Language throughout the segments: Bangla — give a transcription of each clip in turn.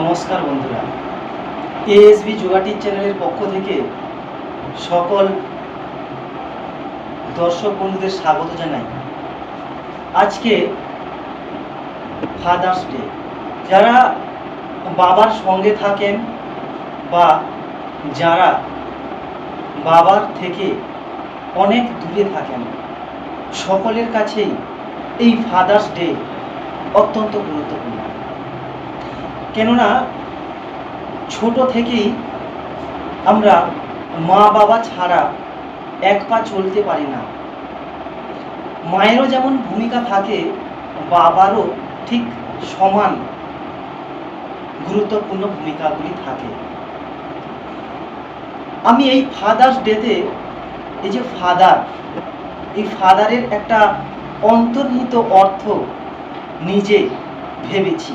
নমস্কার বন্ধুরা। এএসবি যোগাটির চ্যানেলের পক্ষ থেকে সকল দর্শক বন্ধুদের স্বাগত জানাই। আজকে ফাদার্স ডে যারা বাবার সঙ্গে থাকেন বা যারা বাবার থেকে অনেক দূরে থাকেন, সকলের কাছেই এই ফাদার্স ডে অত্যন্ত গুরুত্বপূর্ণ। কেননা ছোট থেকেই আমরা মা বাবা ছাড়া এক পা চলতে পারি না। মায়েরও যেমন ভূমিকা থাকে, বাবারও ঠিক সমান গুরুত্বপূর্ণ ভূমিকাগুলি থাকে। আমি এই ফাদার্স ডেতে এই যে ফাদার এই ফাদারের একটা অন্তর্নিহিত অর্থ নিজে ভেবেছি।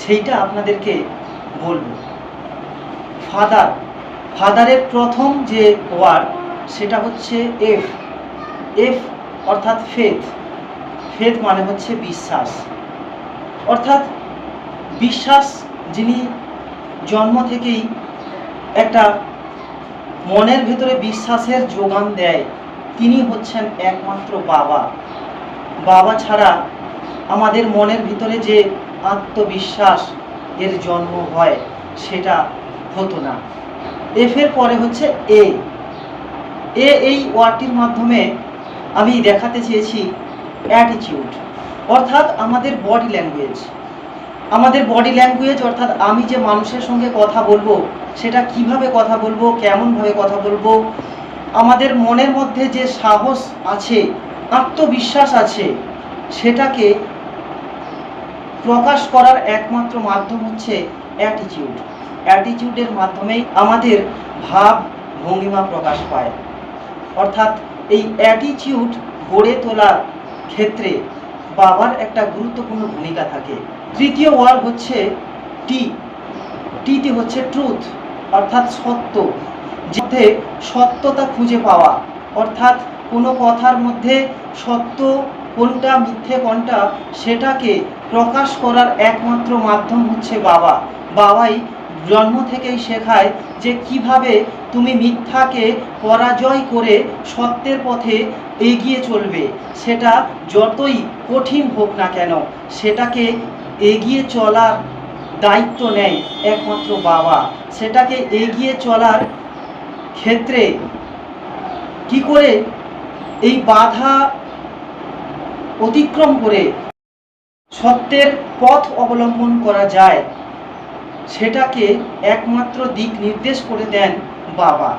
সেইটা আপনাদেরকে বলব। ফাদার ফাদারের প্রথম যে ওয়ার্ড সেটা হচ্ছে এফ এফ অর্থাৎ ফেথ ফেথ মানে হচ্ছে বিশ্বাস। অর্থাৎ বিশ্বাস যিনি জন্ম থেকেই একটা মনের ভেতরে বিশ্বাসের যোগান দেয়, তিনি হচ্ছেন একমাত্র বাবা। বাবা ছাড়া আমাদের মনের ভিতরে যে আত্মবিশ্বাস এর জন্ম হয়, সেটা হতো না। এফের পরে হচ্ছে এ এ এই ওয়ার্ডটির মাধ্যমে আমি দেখাতে চেয়েছি অ্যাটিটিউড অর্থাৎ আমাদের বডি ল্যাঙ্গুয়েজ আমাদের বডি ল্যাঙ্গুয়েজ অর্থাৎ আমি যে মানুষের সঙ্গে কথা বলব, সেটা কীভাবে কথা বলব, কেমনভাবে কথা বলব, আমাদের মনের মধ্যে যে সাহস আছে, আত্মবিশ্বাস আছে, সেটাকে প্রকাশ করার একমাত্র মাধ্যম হচ্ছে অ্যাটিটিউড অ্যাটিটিউডের মাধ্যমেই আমাদের ভাব ভঙ্গিমা প্রকাশ পায়। অর্থাৎ এই অ্যাটিটিউড গড়ে তোলার ক্ষেত্রে বাবার একটা গুরুত্বপূর্ণ ভূমিকা থাকে। তৃতীয় ওয়ার্ড হচ্ছে টি টিটি হচ্ছে ট্রুথ অর্থাৎ সত্য। যাতে সত্যতা খুঁজে পাওয়া, অর্থাৎ কোনো কথার মধ্যে সত্য কোনটা মিথ্যে, কোনটা সেটাকে প্রকাশ করার একমাত্র মাধ্যম হচ্ছে বাবা। বাবাই জন্ম থেকেই শেখায় যে কীভাবে তুমি মিথ্যাকে পরাজয় করে সত্যের পথে এগিয়ে চলবে। সেটা যতই কঠিন হোক না কেন, সেটাকে এগিয়ে চলার দায়িত্ব নেয় একমাত্র বাবা। সেটাকে এগিয়ে চলার ক্ষেত্রে কি করে এই বাধা অতিক্রম করে সত্যের পথ অবলম্বন করা যায়, সেটাকে একমাত্র দিক নির্দেশ করে দেন বাবা।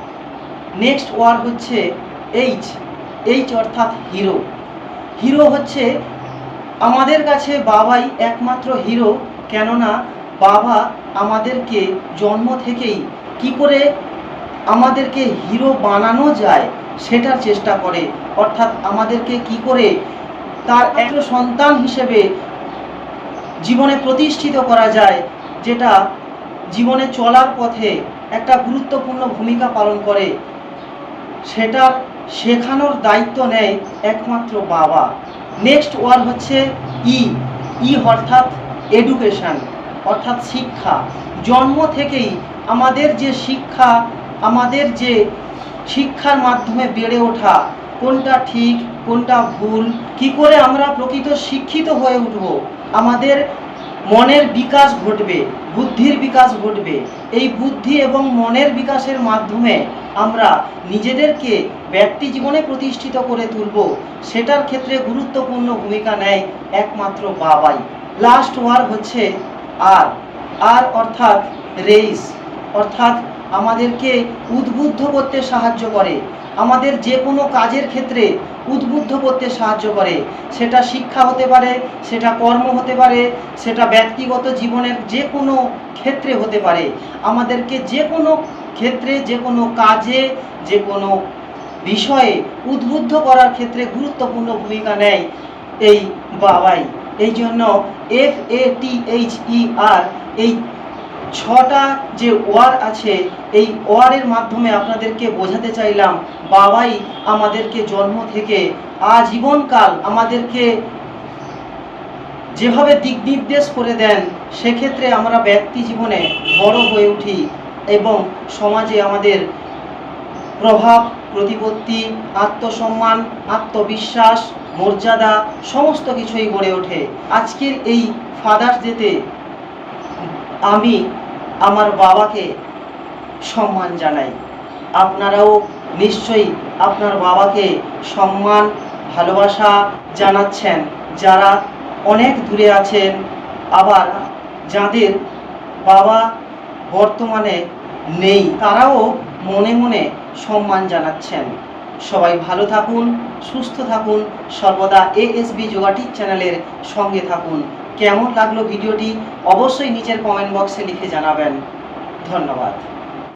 নেক্সট ওয়ার হচ্ছে এইচ। এইচ অর্থাৎ হিরো। হিরো হচ্ছে আমাদের কাছে বাবাই একমাত্র হিরো, কেননা বাবা আমাদেরকে জন্ম থেকেই কি করে আমাদেরকে হিরো বানানো যায় সেটার চেষ্টা করে, অর্থাৎ আমাদেরকে কি করে তার এক সন্তান হিসেবে জীবনে প্রতিষ্ঠিত করা যায়, যেটা জীবনে চলার পথে একটা গুরুত্বপূর্ণ ভূমিকা পালন করে। সেটার শেখানোর দায়িত্ব নেয় একমাত্র বাবা। নেক্সট ওয়ার্ড হচ্ছে ই। ই অর্থাৎ এডুকেশন অর্থাৎ শিক্ষা। জন্ম থেকেই আমাদের যে শিক্ষা, আমাদের যে শিক্ষার মাধ্যমে বেড়ে ওঠা কোনটা ঠিক, কোনটা ভুল, কি করে আমরা প্রকৃত শিক্ষিত হয়ে উঠব? আমাদের মনের বিকাশ ঘটবে, বুদ্ধির বিকাশ ঘটবে। এই বুদ্ধি এবং মনের বিকাশের মাধ্যমে আমরা নিজেদেরকে ব্যক্তি জীবনে প্রতিষ্ঠিত করে তুলব। সেটার ক্ষেত্রে গুরুত্বপূর্ণ ভূমিকা নেয় একমাত্র বাবাই। লাস্ট ওয়ার হচ্ছে আর। আর অর্থাৎ রেইস অর্থাৎ আমাদেরকে উদ্বুদ্ধ করতে সাহায্য করে। আমাদের যে কোনো কাজের ক্ষেত্রে উদ্বুদ্ধ করতে সাহায্য করে। সেটা শিক্ষা হতে পারে, সেটা কর্ম হতে পারে, সেটা ব্যক্তিগত জীবনের যে কোনো ক্ষেত্রে হতে পারে। আমাদেরকে যে কোনো ক্ষেত্রে, যে কোনো কাজে, যে কোনো বিষয়ে উদ্বুদ্ধ করার ক্ষেত্রে গুরুত্বপূর্ণ ভূমিকা নেয় এই বাবাই। এই জন্য এফ এ টি এইচ ই আর এই ছটা যে ওয়ার আছে, এই ওয়ারের মাধ্যমে আপনাদেরকে বোঝাতে চাইলাম, বাবাই আমাদেরকে জন্ম থেকে আজীবনকাল আমাদেরকে যেভাবে দিক নির্দেশ করে দেন, সেক্ষেত্রে আমরা ব্যক্তি জীবনে বড় হয়ে উঠি এবং সমাজে আমাদের প্রভাব, প্রতিপত্তি, আত্মসম্মান, আত্মবিশ্বাস, মর্যাদা, সমস্ত কিছুই গড়ে ওঠে। আজকের এই ফাদার্স ডেতে আমি আমার বাবাকে সম্মান জানাই। আপনারাও নিশ্চয়ই আপনার বাবাকে সম্মান, ভালোবাসা জানাচ্ছেন। যারা অনেক দূরে আছেন, আবার যাদের বাবা বর্তমানে নেই, তারাও মনে মনে সম্মান জানাচ্ছেন। সবাই ভালো থাকুন, সুস্থ থাকুন, সর্বদা এএসবি যোগাটি চ্যানেলের সঙ্গে থাকুন। কেমন লাগল ভিডিওটি অবশ্যই নিচের কমেন্ট বক্সে লিখে জানাবেন। ধন্যবাদ।